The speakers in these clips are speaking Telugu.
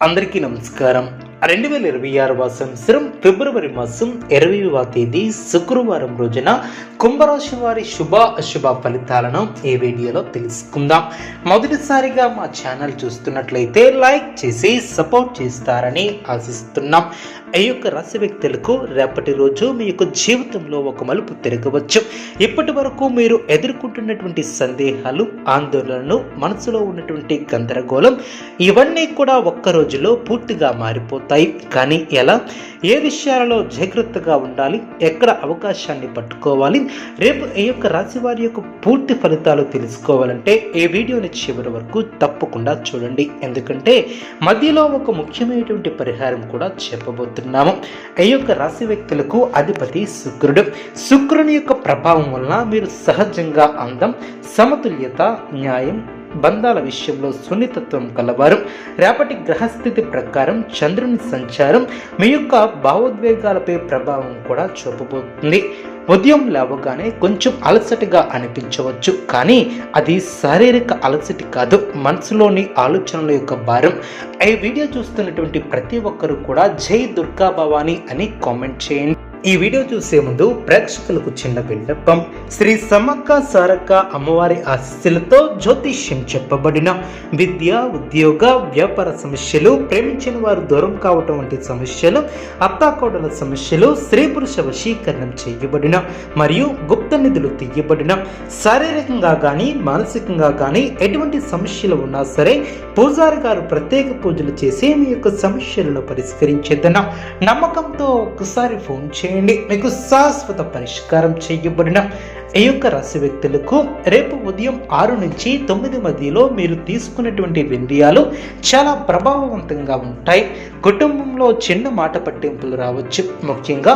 అందరికీ నమస్కారం. రెండు వేల ఇరవై ఆరవ సంవత్సరం ఫిబ్రవరి మాసం ఇరవైవ తేదీ శుక్రవారం రోజున కుంభరాశి వారి శుభ అశుభ ఫలితాలను ఈ వీడియోలో తెలుసుకుందాం. మొదటిసారిగా మా ఛానల్ చూస్తున్నట్లయితే లైక్ చేసి సపోర్ట్ చేస్తారని ఆశిస్తున్నాం. ఈ యొక్క రాశి వ్యక్తులకు రేపటి రోజు మీ యొక్క జీవితంలో ఒక మలుపు తిరగవచ్చు. ఇప్పటి వరకు మీరు ఎదుర్కొంటున్నటువంటి సందేహాలు ఆందోళనలు మనసులో ఉన్నటువంటి గందరగోళం ఇవన్నీ కూడా ఒక్క రోజులో పూర్తిగా మారిపోతాయి. కానీ ఎలా? ఏ విషయాలలో జాగ్రత్తగా ఉండాలి? ఎక్కడ అవకాశాన్ని పట్టుకోవాలి? రేపు ఈ యొక్క రాశి వారి యొక్క పూర్తి ఫలితాలు తెలుసుకోవాలంటే ఈ వీడియోని చివరి వరకు తప్పకుండా చూడండి. ఎందుకంటే మధ్యలో ఒక ముఖ్యమైనటువంటి పరిహారం కూడా చెప్పబోతున్నాము. ఈ యొక్క రాశి వ్యక్తులకు అధిపతి శుక్రుడు. శుక్రుని యొక్క ప్రభావం వలన మీరు సహజంగా అందం సమతుల్యత న్యాయం బంధాల విషయంలో సున్నితత్వం కలవారు. రేపటి గ్రహస్థితి ప్రకారం చంద్రుని సంచారం మీ యొక్క భావోద్వేగాలపై ప్రభావం కూడా చూపబోతుంది. ఉదయం లేవగానే కొంచెం అలసటగా అనిపించవచ్చు కానీ అది శారీరక అలసటి కాదు మనసులోని ఆలోచనల యొక్క భారం. ఈ వీడియో చూస్తున్నటువంటి ప్రతి ఒక్కరూ కూడా జై దుర్గా భవాని అని కామెంట్ చేయండి. ఈ వీడియో చూసే ముందు ప్రేక్షకులకు చిన్న విన్నపం. శ్రీ సమక్క సారక్క అమ్మవారి ఆశీస్సులతో జ్యోతిష్యం చెప్పబడిన విద్య ఉద్యోగ వ్యాపార సమస్యలు ప్రేమించిన వారు దూరం కావటం వంటి సమస్యలు అత్తాకోడల సమస్యలు స్త్రీ పురుష వశీకరణం చేయబడిన మరియు గుప్త నిధులు తీయబడిన శారీరకంగా కానీ మానసికంగా కానీ ఎటువంటి సమస్యలు ఉన్నా సరే పూజారి గారు ప్రత్యేక పూజలు చేసి మీ యొక్క సమస్యలను పరిష్కరించేదన్న నమ్మకంతో ఒకసారి ఫోన్ చేయండి. చేయండి. మీకు శాశ్వత పరిష్కారం చేయబడిన ఈ యొక్క రాశి వ్యక్తులకు రేపు ఉదయం ఆరు నుంచి తొమ్మిది మధ్యలో మీరు తీసుకున్నటువంటి నిర్ణయాలు చాలా ప్రభావవంతంగా ఉంటాయి. కుటుంబంలో చిన్న మాట పట్టింపులు రావచ్చు. ముఖ్యంగా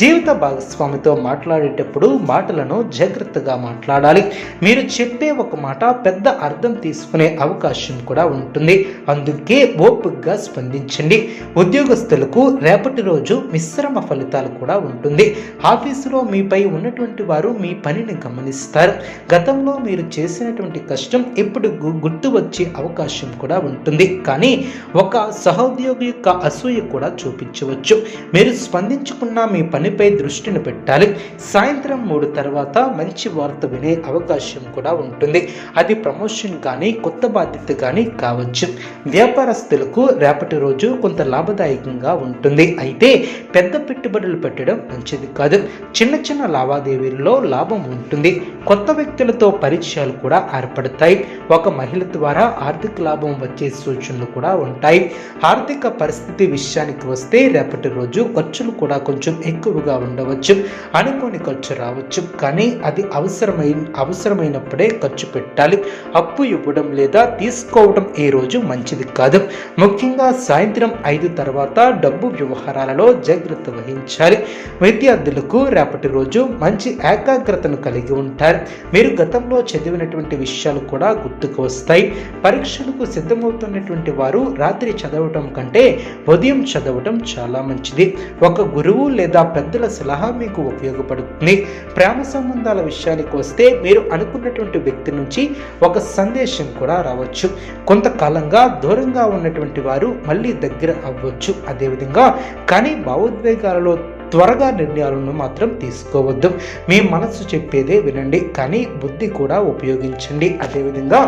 జీవిత భాగస్వామితో మాట్లాడేటప్పుడు మాటలను జాగ్రత్తగా మాట్లాడాలి. మీరు చెప్పే ఒక మాట పెద్ద అర్థం తీసుకునే అవకాశం కూడా ఉంటుంది. అందుకే ఓపికగా స్పందించండి. ఉద్యోగస్తులకు రేపటి రోజు మిశ్రమ ఫలితాలు కూడా ఉంటుంది. ఆఫీసులో మీపై ఉన్నటువంటి వారు మీ దానిని గమనిస్తారు. గతంలో మీరు చేసినటువంటి కష్టం ఇప్పుడు గుర్తు వచ్చే అవకాశం కూడా ఉంటుంది. కానీ ఒక సహోద్యోగి యొక్క అసూయ కూడా చూపించవచ్చు. మీరు స్పందించుకున్న మీ పనిపై దృష్టిని పెట్టాలి. సాయంత్రం మూడు తర్వాత మంచి వార్త వినే అవకాశం కూడా ఉంటుంది. అది ప్రమోషన్ కానీ కొత్త బాధ్యత కానీ కావచ్చు. వ్యాపారస్తులకు రేపటి రోజు కొంత లాభదాయకంగా ఉంటుంది. అయితే పెద్ద పెట్టుబడులు పెట్టడం మంచిది కాదు. చిన్న చిన్న లావాదేవీల్లో లాభం ఉంటుంది. కొత్త వ్యక్తులతో పరిచయాలు కూడా ఏర్పడతాయి. ఒక మహిళ ద్వారా ఆర్థిక లాభం వచ్చే సూచనలు కూడా ఉంటాయి. ఆర్థిక పరిస్థితి విషయానికి వస్తే రేపటి రోజు ఖర్చులు కూడా కొంచెం ఎక్కువగా ఉండవచ్చు. అనుకోని ఖర్చు రావచ్చు. కానీ అది అవసరమైన అవసరమైనప్పుడే ఖర్చు పెట్టాలి. అప్పు ఇవ్వడం లేదా తీసుకోవడం ఈ రోజు మంచిది కాదు. ముఖ్యంగా సాయంత్రం ఐదు తర్వాత డబ్బు వ్యవహారాలలో జాగ్రత్త వహించాలి. విద్యార్థులకు రేపటి రోజు మంచి ఏకాగ్రతను కలిగి ఉంటారు. మీరు గతంలో చదివినటువంటి విషయాలు కూడా గుర్తుకు వస్తాయి. పరీక్షలకు సిద్ధమవుతున్నటువంటి వారు రాత్రి చదవటం కంటే ఉదయం చదవటం చాలా మంచిది. ఒక గురువు లేదా పెద్దల సలహా మీకు ఉపయోగపడుతుంది. ప్రేమ సంబంధాల విషయానికి వస్తే మీరు అనుకున్నటువంటి వ్యక్తి నుంచి ఒక సందేశం కూడా రావచ్చు. కొంతకాలంగా దూరంగా ఉన్నటువంటి వారు మళ్ళీ దగ్గర అవ్వచ్చు. అదేవిధంగా కానీ భావోద్వేగాలలో త్వరగా నిర్ణయాలను మాత్రం తీసుకోవద్దు. మీ మనస్సు చెప్పేదే వినండి కానీ బుద్ధి కూడా ఉపయోగించండి. అదేవిధంగా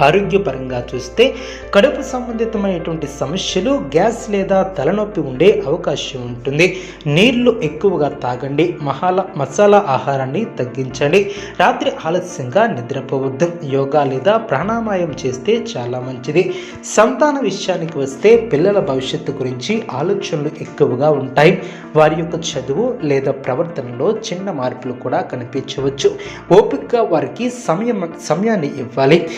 ఆరోగ్యపరంగా చూస్తే కడుపు సంబంధితమైనటువంటి సమస్యలు గ్యాస్ లేదా తలనొప్పి ఉండే అవకాశం ఉంటుంది. నీళ్ళు ఎక్కువగా తాగండి. మహాల మసాలా ఆహారాన్ని తగ్గించండి. రాత్రి ఆలస్యంగా నిద్రపోవద్దు. యోగా లేదా ప్రాణాయామం చేస్తే చాలా మంచిది. సంతాన విషయానికి వస్తే పిల్లల భవిష్యత్తు గురించి ఆలోచనలు ఎక్కువగా ఉంటాయి. వారి యొక్క చదువు లేదా ప్రవర్తనలో చిన్న మార్పులు కూడా కనిపించవచ్చు. ఓపికగా వారికి సమయం సమయాన్ని ఇవ్వాలి.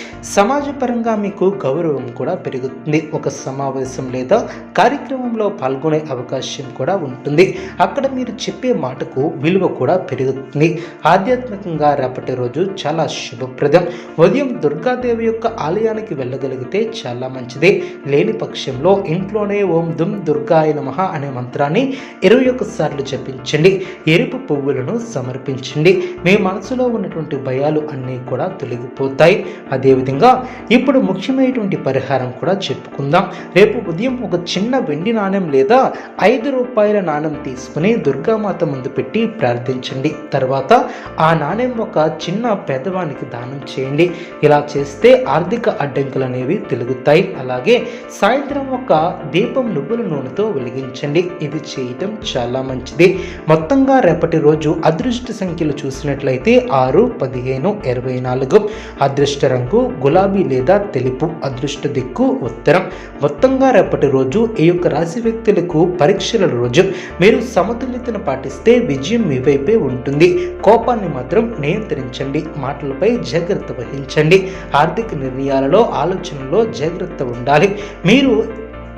సమాజపరంగా మీకు గౌరవం కూడా పెరుగుతుంది. ఒక సమావేశం లేదా కార్యక్రమంలో పాల్గొనే అవకాశం కూడా ఉంటుంది. అక్కడ మీరు చెప్పే మాటకు విలువ కూడా పెరుగుతుంది. ఆధ్యాత్మికంగా రేపటి రోజు చాలా శుభప్రదం. ఉదయం దుర్గాదేవి యొక్క ఆలయానికి వెళ్ళగలిగితే చాలా మంచిది. లేని పక్షంలో ఇంట్లోనే ఓం దుమ్ దుర్గాయ నమ అనే మంత్రాన్ని ఇరవై ఒక్కసార్లు జపించండి. ఎరుపు పువ్వులను సమర్పించండి. మీ మనసులో ఉన్నటువంటి భయాలు అన్నీ కూడా తొలగిపోతాయి. అదేవిధంగా ఇప్పుడు ముఖ్యమైనటువంటి పరిహారం కూడా చెప్పుకుందాం. రేపు ఉదయం ఒక చిన్న వెండి నాణెం లేదా ఐదు రూపాయల నాణెం తీసుకుని దుర్గామాత ముందు పెట్టి ప్రార్థించండి. తర్వాత ఆ నాణెం ఒక చిన్న పేదవానికి దానం చేయండి. ఇలా చేస్తే ఆర్థిక అడ్డంకులు అనేవి తెలుగుతాయి. అలాగే సాయంత్రం ఒక దీపం నువ్వుల నూనెతో వెలిగించండి. ఇది చేయటం చాలా మంచిది. మొత్తంగా రేపటి రోజు అదృష్ట సంఖ్యలు చూసినట్లయితే ఆరు పదిహేను ఇరవై నాలుగు. అదృష్ట రంగు గులాబీ లేదా తెలుపు అదృష్ట దిక్కు ఉత్తరం. మొత్తంగా రేపటి రోజు ఈ యొక్క రాశి వ్యక్తులకు పరీక్షల రోజు. మీరు సమతుల్యతను పాటిస్తే విజయం మీ వైపే ఉంటుంది. కోపాన్ని మాత్రం నియంత్రించండి. మాటలపై జాగ్రత్త వహించండి. ఆర్థిక నిర్ణయాలలో ఆలోచనలో జాగ్రత్త ఉండాలి. మీరు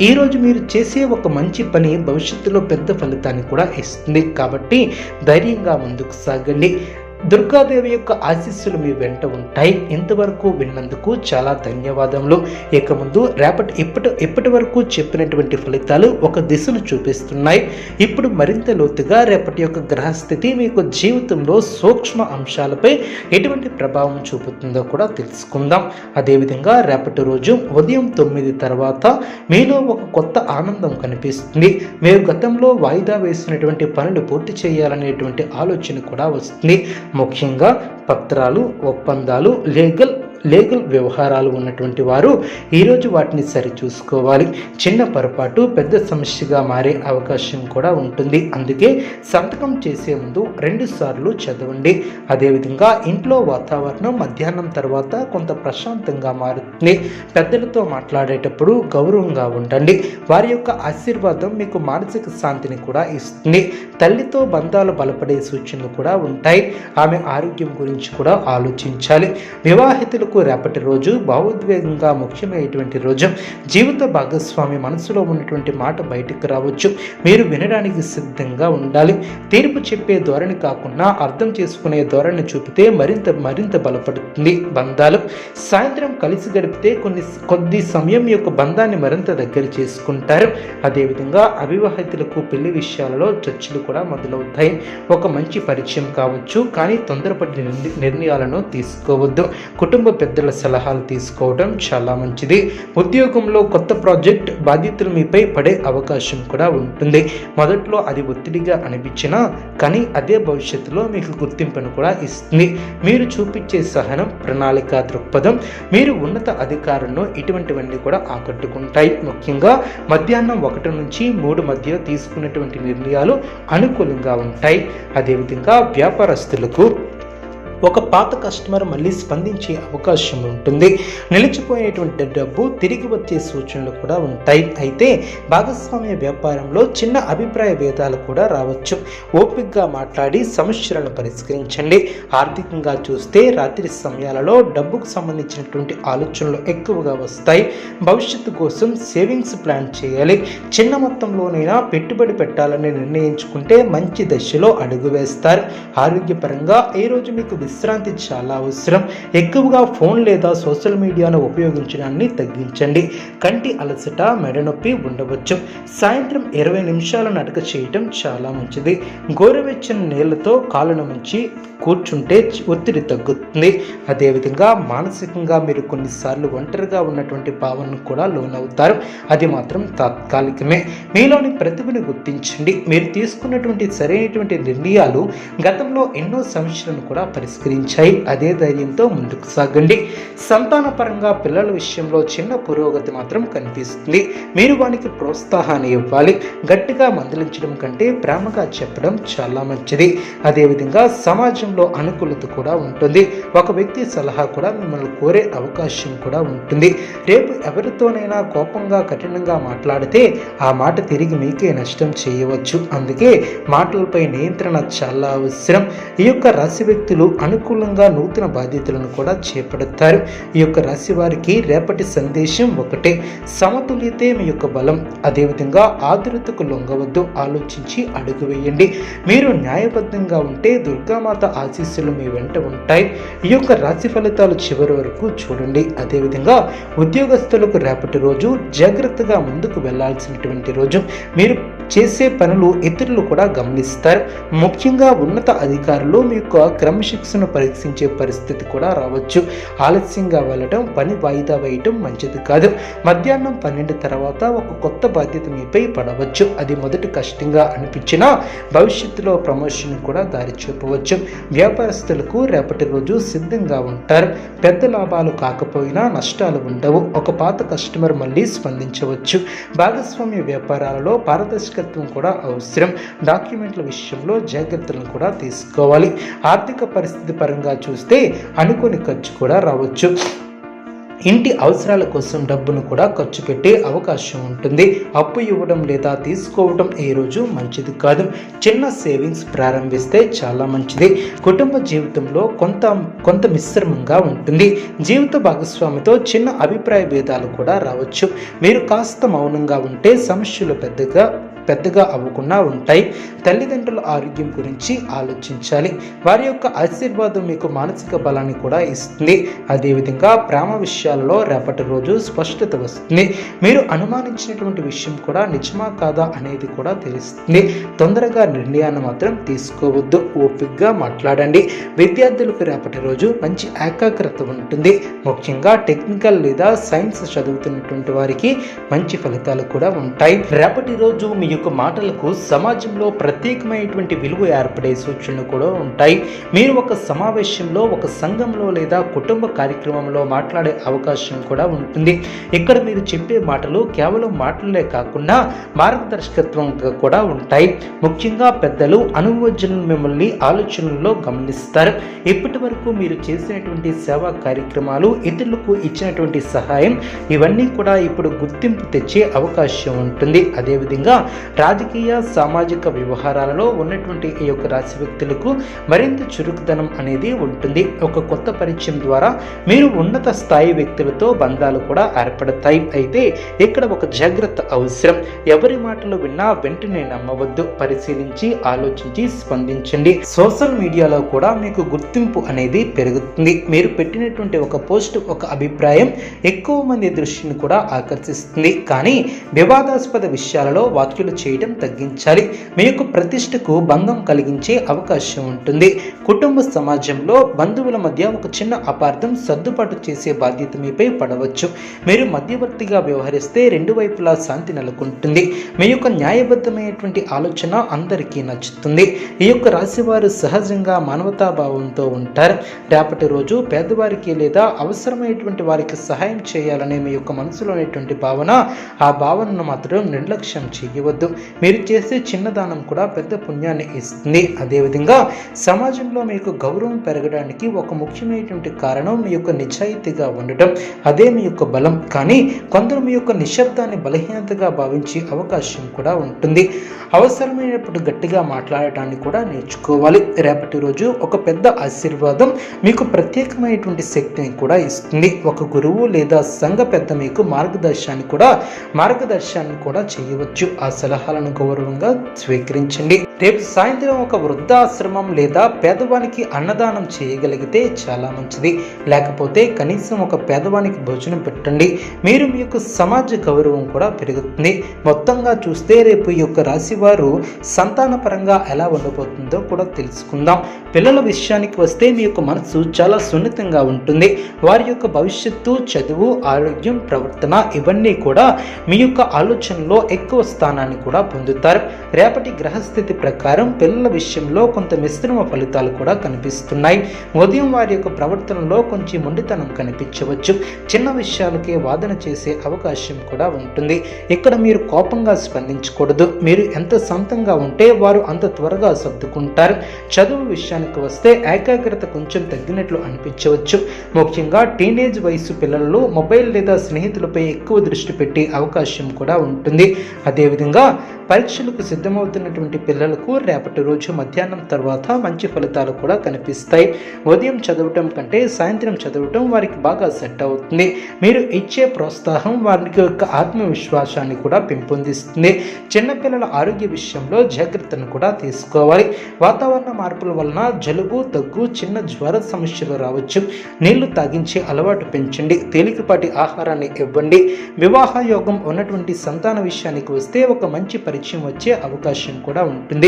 ఈరోజు మీరు చేసే ఒక మంచి పని భవిష్యత్తులో పెద్ద ఫలితాన్ని కూడా ఇస్తుంది. కాబట్టి ధైర్యంగా ముందుకు సాగండి. దుర్గాదేవి యొక్క ఆశీస్సులు మీ వెంట ఉంటాయి. ఇంతవరకు విన్నందుకు చాలా ధన్యవాదములు. ఇక ముందు రేపటి ఇప్పటి ఇప్పటి వరకు చెప్పినటువంటి ఫలితాలు ఒక దిశను చూపిస్తున్నాయి. ఇప్పుడు మరింత లోతుగా రేపటి యొక్క గ్రహస్థితి మీకు జీవితంలో సూక్ష్మ అంశాలపై ఎటువంటి ప్రభావం చూపుతుందో కూడా తెలుసుకుందాం. అదేవిధంగా రేపటి రోజు ఉదయం తొమ్మిది తర్వాత మీలో ఒక కొత్త ఆనందం కనిపిస్తుంది. మీరు గతంలో వాయిదా వేసినటువంటి పనులు పూర్తి చేయాలనేటువంటి ఆలోచన కూడా వస్తుంది. ముఖ్యంగా పత్రాలు ఒప్పందాలు లీగల్ లీగల్ వ్యవహారాలు ఉన్నటువంటి వారు ఈరోజు వాటిని సరిచూసుకోవాలి. చిన్న పొరపాటు పెద్ద సమస్యగా మారే అవకాశం కూడా ఉంటుంది. అందుకే సంతకం చేసే ముందు రెండు సార్లు చదవండి. అదేవిధంగా ఇంట్లో వాతావరణం మధ్యాహ్నం తర్వాత కొంత ప్రశాంతంగా మారుతుంది. పెద్దలతో మాట్లాడేటప్పుడు గౌరవంగా ఉండండి. వారి యొక్క ఆశీర్వాదం మీకు మానసిక శాంతిని కూడా ఇస్తుంది. తల్లితో బంధాలు బలపడే సూచనలు కూడా ఉంటాయి. ఆమె ఆరోగ్యం గురించి కూడా ఆలోచించాలి. వివాహితులు వివాహితులకు రేపటి రోజు భావోద్వేగంగా ముఖ్యమైనటువంటి రోజు. జీవిత భాగస్వామి మనసులో ఉన్నటువంటి మాట బయటకు రావచ్చు. మీరు వినడానికి సిద్ధంగా ఉండాలి. తీర్పు చెప్పే ధోరణి కాకుండా అర్థం చేసుకునే ధోరణి చూపితే మరింత మరింత బలపడుతుంది బంధాలు. సాయంత్రం కలిసి గడిపితే కొన్ని కొద్ది సమయం యొక్క బంధాన్ని మరింత దగ్గర చేసుకుంటారు. అదేవిధంగా అవివాహితులకు పెళ్ళి విషయాలలో చర్చలు కూడా మొదలవుతాయి. ఒక మంచి పరిచయం కావచ్చు. కానీ తొందరపడి నిర్ణయాలను తీసుకోవద్దు. కుటుంబ పెద్దల సలహాలు తీసుకోవడం చాలా మంచిది. ఉద్యోగంలో కొత్త ప్రాజెక్ట్ బాధ్యతలు మీపై పడే అవకాశం కూడా ఉంటుంది. మొదట్లో అది ఒత్తిడిగా అనిపించినా కానీ అదే భవిష్యత్తులో మీకు గుర్తింపును కూడా ఇస్తుంది. మీరు చూపించే సహనం ప్రణాళిక దృక్పథం మీరు ఉన్నత అధికారంలో ఇటువంటివన్నీ కూడా ఆకట్టుకుంటాయి. ముఖ్యంగా మధ్యాహ్నం ఒకటి నుంచి మూడు మధ్య తీసుకున్నటువంటి నిర్ణయాలు అనుకూలంగా ఉంటాయి. అదేవిధంగా వ్యాపారస్తులకు ఒక పాత కస్టమర్ మళ్ళీ స్పందించే అవకాశం ఉంటుంది. నిలిచిపోయినటువంటి డబ్బు తిరిగి వచ్చే సూచనలు కూడా ఉంటాయి. అయితే భాగస్వామ్య వ్యాపారంలో చిన్న అభిప్రాయ భేదాలు కూడా రావచ్చు. ఓపికగా మాట్లాడి సమస్యలను పరిష్కరించండి. ఆర్థికంగా చూస్తే రాత్రి సమయాలలో డబ్బుకు సంబంధించినటువంటి ఆలోచనలు ఎక్కువగా వస్తాయి. భవిష్యత్తు కోసం సేవింగ్స్ ప్లాన్ చేయాలి. చిన్న మొత్తంలోనైనా పెట్టుబడి పెట్టాలని నిర్ణయించుకుంటే మంచి దశలో అడుగు వేస్తారు. ఆరోగ్యపరంగా ఏ రోజు మీకు విశ్రాంతి చాలా అవసరం. ఎక్కువగా ఫోన్ లేదా సోషల్ మీడియాను ఉపయోగించడాన్ని తగ్గించండి. కంటి అలసట మెడనొప్పి ఉండవచ్చు. సాయంత్రం ఇరవై నిమిషాల నడక చేయటం చాలా మంచిది. గోరువెచ్చని నీళ్ళతో కాళ్ళను ముంచి కూర్చుంటే ఒత్తిడి తగ్గుతుంది. అదేవిధంగా మానసికంగా మీరు కొన్నిసార్లు ఒంటరిగా ఉన్నటువంటి భావనను కూడా లోనవుతారు. అది మాత్రం తాత్కాలికమే. మీలోని ప్రతిభను గుర్తించండి. మీరు తీసుకున్నటువంటి సరైనటువంటి నిర్ణయాలు గతంలో ఎన్నో సమస్యలను కూడా తిరస్కరించాయి. అదే ధైర్యంతో ముందుకు సాగండి. సంతానపరంగా పిల్లల విషయంలో చిన్న పురోగతి మాత్రం కనిపిస్తుంది. మీరు వానికి ప్రోత్సాహాన్ని ఇవ్వాలి. గట్టిగా మందలించడం కంటే ప్రేమగా చెప్పడం చాలా మంచిది. అదేవిధంగా సమాజంలో అనుకూలత కూడా ఉంటుంది. ఒక వ్యక్తి సలహా కూడా మిమ్మల్ని కోరే అవకాశం కూడా ఉంటుంది. రేపు ఎవరితోనైనా కోపంగా కఠినంగా మాట్లాడితే ఆ మాట తిరిగి మీకే నష్టం చేయవచ్చు. అందుకే మాటలపై నియంత్రణ చాలా అవసరం. ఈ యొక్క రాశి వ్యక్తులు అనుకూలంగా నూతన బాధ్యతలను కూడా చేపడతారు. ఈ యొక్క రాశి వారికి రేపటి సందేశం ఒకటే. సమతుల్యతే మీ యొక్క బలం. అదేవిధంగా ఆదురతకు లొంగవద్దు. ఆలోచించి అడుగు వేయండి. మీరు న్యాయబద్ధంగా ఉంటే దుర్గామాత ఆశీస్సులు మీ వెంట ఉంటాయి. ఈ యొక్క రాశి ఫలితాలు చివరి వరకు చూడండి. అదేవిధంగా ఉద్యోగస్తులకు రేపటి రోజు జాగ్రత్తగా ముందుకు వెళ్ళాల్సినటువంటి రోజు. మీరు చేసే పనులు ఇతరులు కూడా గమనిస్తారు. ముఖ్యంగా ఉన్నత అధికారులు మీ యొక్క క్రమశిక్షణ పరీక్షించే పరిస్థితి కూడా రావచ్చు. ఆలస్యంగా వెళ్ళటం పని వాయిదా వేయటం మంచిది కాదు. మధ్యాహ్నం పన్నెండు తర్వాత ఒక కొత్త బాధ్యత మీపై పడవచ్చు. అది మొదటి కష్టంగా అనిపించినా భవిష్యత్తులో ప్రమోషన్ కూడా దారి చూపవచ్చు. వ్యాపారస్తులకు రేపటి రోజు సిద్ధంగా ఉంటారు. పెద్ద లాభాలు కాకపోయినా నష్టాలు ఉండవు. ఒక పాత కస్టమర్ మళ్ళీ స్పందించవచ్చు. భాగస్వామ్య వ్యాపారాలలో పారదర్శక దర్శకత్వం కూడా అవసరం. డాక్యుమెంట్ల విషయంలో జాగ్రత్తలను కూడా తీసుకోవాలి. ఆర్థిక పరిస్థితి పరంగా చూస్తే అనుకోని ఖర్చు కూడా రావచ్చు. ఇంటి అవసరాల కోసం డబ్బును కూడా ఖర్చు పెట్టే అవకాశం ఉంటుంది. అప్పు ఇవ్వడం లేదా తీసుకోవడం ఏ రోజు మంచిది కాదు. చిన్న సేవింగ్స్ ప్రారంభిస్తే చాలా మంచిది. కుటుంబ జీవితంలో కొంత కొంత మిశ్రమంగా ఉంటుంది. జీవిత భాగస్వామితో చిన్న అభిప్రాయ భేదాలు కూడా రావచ్చు. మీరు కాస్త మౌనంగా ఉంటే సమస్యలు పెద్దగా పెద్దగా అవ్వకుండా ఉంటాయి. తల్లిదండ్రుల ఆరోగ్యం గురించి ఆలోచించాలి. వారి యొక్క ఆశీర్వాదం మీకు మానసిక బలాన్ని కూడా ఇస్తుంది. అదేవిధంగా ప్రేమ విషయాలలో రేపటి రోజు స్పష్టత వస్తుంది. మీరు అనుమానించినటువంటి విషయం కూడా నిజమా కాదా అనేది కూడా తెలుస్తుంది. తొందరగా నిర్ణయాన్ని మాత్రం తీసుకోవద్దు. ఓపికగా మాట్లాడండి. విద్యార్థులకు రేపటి రోజు మంచి ఏకాగ్రత ఉంటుంది. ముఖ్యంగా టెక్నికల్ లేదా సైన్స్ చదువుతున్నటువంటి వారికి మంచి ఫలితాలు కూడా ఉంటాయి. రేపటి రోజు మీ యొక్క మాటలకు సమాజంలో ప్రత్యేకమైనటువంటి విలువ ఏర్పడే సూచనలు కూడా ఉంటాయి. మీరు ఒక సమావేశంలో ఒక సంఘంలో లేదా కుటుంబ కార్యక్రమంలో మాట్లాడే అవకాశం కూడా ఉంటుంది. ఇక్కడ మీరు చెప్పే మాటలు కేవలం మాటలే కాకుండా మార్గదర్శకత్వంగా కూడా ఉంటాయి. ముఖ్యంగా పెద్దలు అనుభవజ్ఞులను మిమ్మల్ని ఆలోచనల్లో గమనిస్తారు. ఇప్పటి వరకు మీరు చేసినటువంటి సేవా కార్యక్రమాలు ఇతరులకు ఇచ్చినటువంటి సహాయం ఇవన్నీ కూడా ఇప్పుడు గుర్తింపు తెచ్చే అవకాశం ఉంటుంది. అదేవిధంగా రాజకీయ సామాజిక వ్యవహారాలలో ఉన్నటువంటి ఈ యొక్క రాశి వ్యక్తులకు మరింత చురుకుదనం అనేది ఉంటుంది. ఒక కొత్త పరిచయం ద్వారా మీరు ఉన్నత స్థాయి వ్యక్తులతో బంధాలు కూడా ఏర్పడతాయి. అయితే ఇక్కడ ఒక జాగ్రత్త అవసరం. ఎవరి మాటలు విన్నా వెంటనే నమ్మవద్దు. పరిశీలించి ఆలోచించి స్పందించండి. సోషల్ మీడియాలో కూడా మీకు గుర్తింపు అనేది పెరుగుతుంది. మీరు పెట్టినటువంటి ఒక పోస్ట్ ఒక అభిప్రాయం ఎక్కువ మంది దృష్టిని కూడా ఆకర్షిస్తుంది. కానీ వివాదాస్పద విషయాలలో వ్యాఖ్యలు చేయడం తగ్గించాలి. మీ యొక్క ప్రతిష్టకు భంగం కలిగించే అవకాశం ఉంటుంది. కుటుంబ సమాజంలో బంధువుల మధ్య ఒక చిన్న అపార్థం సర్దుబాటు చేసే బాధ్యత మీపై పడవచ్చు. మీరు మధ్యవర్తిగా వ్యవహరిస్తే రెండు వైపులా శాంతి నెలకొంటుంది. మీ యొక్క న్యాయబద్ధమైనటువంటి ఆలోచన అందరికీ నచ్చుతుంది. ఈ యొక్క రాశివారు సహజంగా మానవతాభావంతో ఉంటారు. రేపటి రోజు పేదవారికి లేదా అవసరమైనటువంటి వారికి సహాయం చేయాలనే మీ యొక్క మనసులోనేటువంటి భావన ఆ భావనను మాత్రం నిర్లక్ష్యం చేయవద్దు. మీరు చేసే చిన్నదానం కూడా పెద్ద పుణ్యాన్ని ఇస్తుంది. అదేవిధంగా సమాజంలో మీకు గౌరవం పెరగడానికి ఒక ముఖ్యమైనటువంటి కారణం మీ యొక్క నిజాయితీగా ఉండటం. అదే మీ యొక్క బలం. కానీ కొందరు మీ యొక్క నిశ్శబ్దాన్ని బలహీనతగా భావించే అవకాశం కూడా ఉంటుంది. అవసరమైనప్పుడు గట్టిగా మాట్లాడటాన్ని కూడా నేర్చుకోవాలి. రేపటి రోజు ఒక పెద్ద ఆశీర్వాదం మీకు ప్రత్యేకమైనటువంటి శక్తిని కూడా ఇస్తుంది. ఒక గురువు లేదా సంఘ పెద్ద మీకు మార్గదర్శనాన్ని కూడా మార్గదర్శనాన్ని కూడా చేయవచ్చు. ఆ సలహాలను గౌరవంగా స్వీకరించండి. రేపు సాయంత్రం ఒక వృద్ధాశ్రమం లేదా పేదవానికి అన్నదానం చేయగలిగితే చాలా మంచిది. లేకపోతే కనీసం ఒక పేదవానికి భోజనం పెట్టండి. మీరు మీ యొక్క సమాజ గౌరవం కూడా పెరుగుతుంది. మొత్తంగా చూస్తే రేపు ఈ యొక్క రాశి వారు సంతానపరంగా ఎలా ఉండబోతుందో కూడా తెలుసుకుందాం. పిల్లల విషయానికి వస్తే మీ యొక్క మనసు చాలా సున్నితంగా ఉంటుంది. వారి యొక్క భవిష్యత్తు చదువు ఆరోగ్యం ప్రవర్తన ఇవన్నీ కూడా మీ యొక్క ఆలోచనలో ఎక్కువ స్థానాన్ని కూడా పొందుతారు. రేపటి గ్రహస్థితి ప్రకారం పిల్లల విషయంలో కొంత మిశ్రమ ఫలితాలు కూడా కనిపిస్తున్నాయి. ఉదయం వారి యొక్క ప్రవర్తనలో కొంచెం మొండితనం కనిపించవచ్చు. చిన్న విషయాలకే వాదన చేసే అవకాశం కూడా ఉంటుంది. ఇక్కడ మీరు కోపంగా స్పందించకూడదు. మీరు ఎంత సొంతంగా ఉంటే వారు అంత త్వరగా సర్దుకుంటారు. చదువు విషయానికి వస్తే ఏకాగ్రత కొంచెం తగ్గినట్లు అనిపించవచ్చు. ముఖ్యంగా టీనేజ్ వయసు పిల్లలు మొబైల్ లేదా స్నేహితులపై ఎక్కువ దృష్టి పెట్టే అవకాశం కూడా ఉంటుంది. అదేవిధంగా పరీక్షలకు సిద్ధమవుతున్నటువంటి పిల్లలు పిల్లలకు రేపటి రోజు మధ్యాహ్నం తర్వాత మంచి ఫలితాలు కూడా కనిపిస్తాయి. ఉదయం చదవటం కంటే సాయంత్రం చదవటం వారికి బాగా సెట్ అవుతుంది. మీరు ఇచ్చే ప్రోత్సాహం వారికి యొక్క ఆత్మవిశ్వాసాన్ని కూడా పెంపొందిస్తుంది. చిన్నపిల్లల ఆరోగ్య విషయంలో జాగ్రత్తను కూడా తీసుకోవాలి. వాతావరణ మార్పుల వలన జలుబు దగ్గు చిన్న జ్వర సమస్యలు రావచ్చు. నీళ్ళు తాగించే అలవాటు పెంచండి. తేలికపాటి ఆహారాన్ని ఇవ్వండి. వివాహ యోగం ఉన్నటువంటి సంతాన విషయానికి వస్తే ఒక మంచి పరిచయం వచ్చే అవకాశం కూడా ఉంటుంది.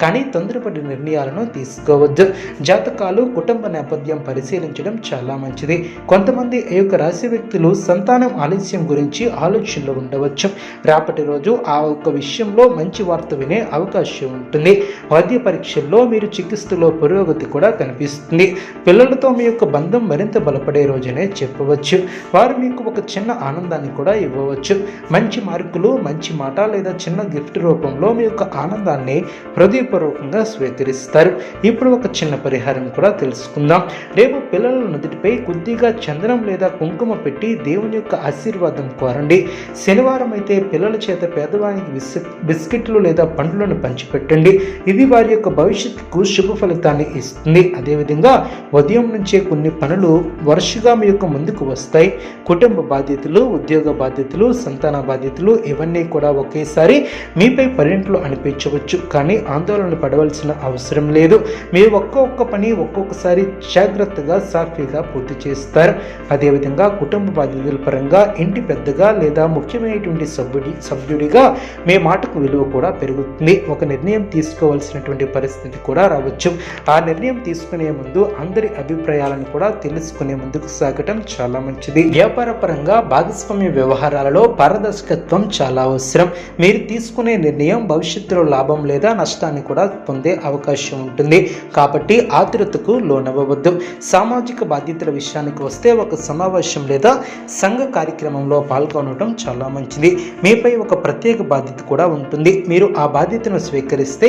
కానీ తొందరపడి నిర్ణయాలను తీసుకోవద్దు. జాతకాలు కుటుంబ నేపథ్యం పరిశీలించడం చాలా మంచిది. కొంతమంది ఈ యొక్క రాశి వ్యక్తులు సంతానం ఆలస్యం గురించి ఆలోచనలు ఉండవచ్చు. రాపటి రోజు ఆ ఒక్క విషయంలో మంచి వార్త వినే అవకాశం ఉంటుంది. వైద్య పరీక్షల్లో మీరు చికిత్సలో పురోగతి కూడా కనిపిస్తుంది. పిల్లలతో మీ యొక్క బంధం మరింత బలపడే రోజునే చెప్పవచ్చు. వారు మీకు ఒక చిన్న ఆనందాన్ని కూడా ఇవ్వవచ్చు. మంచి మార్కులు మంచి మాట లేదా చిన్న గిఫ్ట్ రూపంలో మీ యొక్క ఆనందాన్ని హృదయపూర్వకంగా స్వీకరిస్తారు. ఇప్పుడు ఒక చిన్న పరిహారం కూడా తెలుసుకుందాం. రేపు పిల్లల నుదుటిపై కొద్దిగా చందనం లేదా కుంకుమ పెట్టి దేవుని యొక్క ఆశీర్వాదం కోరండి. శనివారం అయితే పిల్లల చేత పేదవానికి బిస్కెట్లు లేదా పండ్లను పంచిపెట్టండి. ఇది వారి యొక్క భవిష్యత్తుకు శుభ ఫలితాన్ని ఇస్తుంది. అదేవిధంగా ఉదయం నుంచే కొన్ని పనులు వరుసగా మీ యొక్క ముందుకు వస్తాయి. కుటుంబ బాధ్యతలు ఉద్యోగ బాధ్యతలు సంతాన బాధ్యతలు ఇవన్నీ కూడా ఒకేసారి మీపై పరిణితులు అనిపించవచ్చు. కానీ ఆందోళన పడవలసిన అవసరం లేదు. మీరు ఒక్కొక్క పని ఒక్కొక్కసారి జాగ్రత్తగా సాఫీగా పూర్తి చేస్తారు. అదేవిధంగా కుటుంబ బాధ్యతల పరంగా ఇంటి పెద్దగా లేదా ముఖ్యమైనటువంటి సభ్యుడి సభ్యుడిగా మీ మాటకు విలువ కూడా పెరుగుతుంది. ఒక నిర్ణయం తీసుకోవాల్సినటువంటి పరిస్థితి కూడా రావచ్చు. ఆ నిర్ణయం తీసుకునే ముందు అందరి అభిప్రాయాలను కూడా తెలుసుకునే ముందుకు సాగటం చాలా మంచిది. వ్యాపార పరంగా భాగస్వామ్య వ్యవహారాలలో పారదర్శకత్వం చాలా అవసరం. మీరు తీసుకునే నిర్ణయం భవిష్యత్తులో లాభం లేదా నష్టాన్ని కూడా పొందే అవకాశం ఉంటుంది. కాబట్టి ఆతురతకు లోనవ్వవద్దు. సామాజిక బాధ్యతల విషయానికి వస్తే ఒక సమావేశం లేదా సంఘ కార్యక్రమంలో పాల్గొనడం చాలా మంచిది. మీపై ఒక ప్రత్యేక బాధ్యత కూడా ఉంటుంది. మీరు ఆ బాధ్యతను స్వీకరిస్తే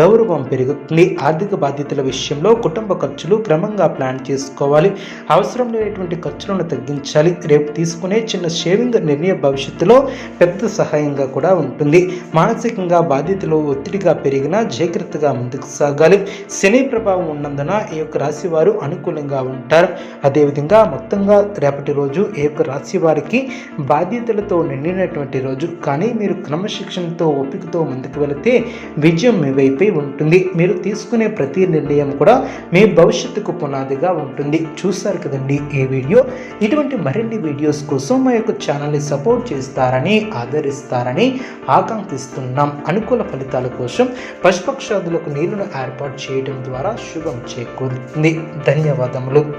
గౌరవం పెరుగుతుంది. ఆర్థిక బాధ్యతల విషయంలో కుటుంబ ఖర్చులు క్రమంగా ప్లాన్ చేసుకోవాలి. అవసరం లేనటువంటి ఖర్చులను తగ్గించాలి. రేపు తీసుకునే చిన్న షేవింగ్ నిర్ణయ భవిష్యత్తులో పెద్ద సహాయంగా కూడా ఉంటుంది. మానసికంగా బాధ్యతలు ఒత్తిడిగా పెరిగినా జాగ్రత్తగా ముందుకు సాగాలి. శని ప్రభావం ఉన్నందున ఈ యొక్క రాశి వారు అనుకూలంగా ఉంటారు. అదేవిధంగా మొత్తంగా రేపటి రోజు ఈ యొక్క రాశి వారికి బాధ్యతలతో నిండినటువంటి రోజు. కానీ మీరు క్రమశిక్షణతో ఓపికతో ముందుకు వెళితే విజయం మీ వైపే ఉంటుంది. మీరు తీసుకునే ప్రతి నిర్ణయం కూడా మీ భవిష్యత్తుకు పునాదిగా ఉంటుంది. చూశారు కదండి ఈ వీడియో? ఇటువంటి మరిన్ని వీడియోస్ కోసం మా యొక్క ఛానల్ని సపోర్ట్ చేస్తారని ఆదరిస్తారని ఆకాంక్షిస్తున్నాం. అనుకూల ఫలితాల కోసం పశుపక్షాదులకు నీళ్ళను ఏర్పాటు చేయడం ద్వారా శుభం చేకూరుతుంది. ధన్యవాదములు.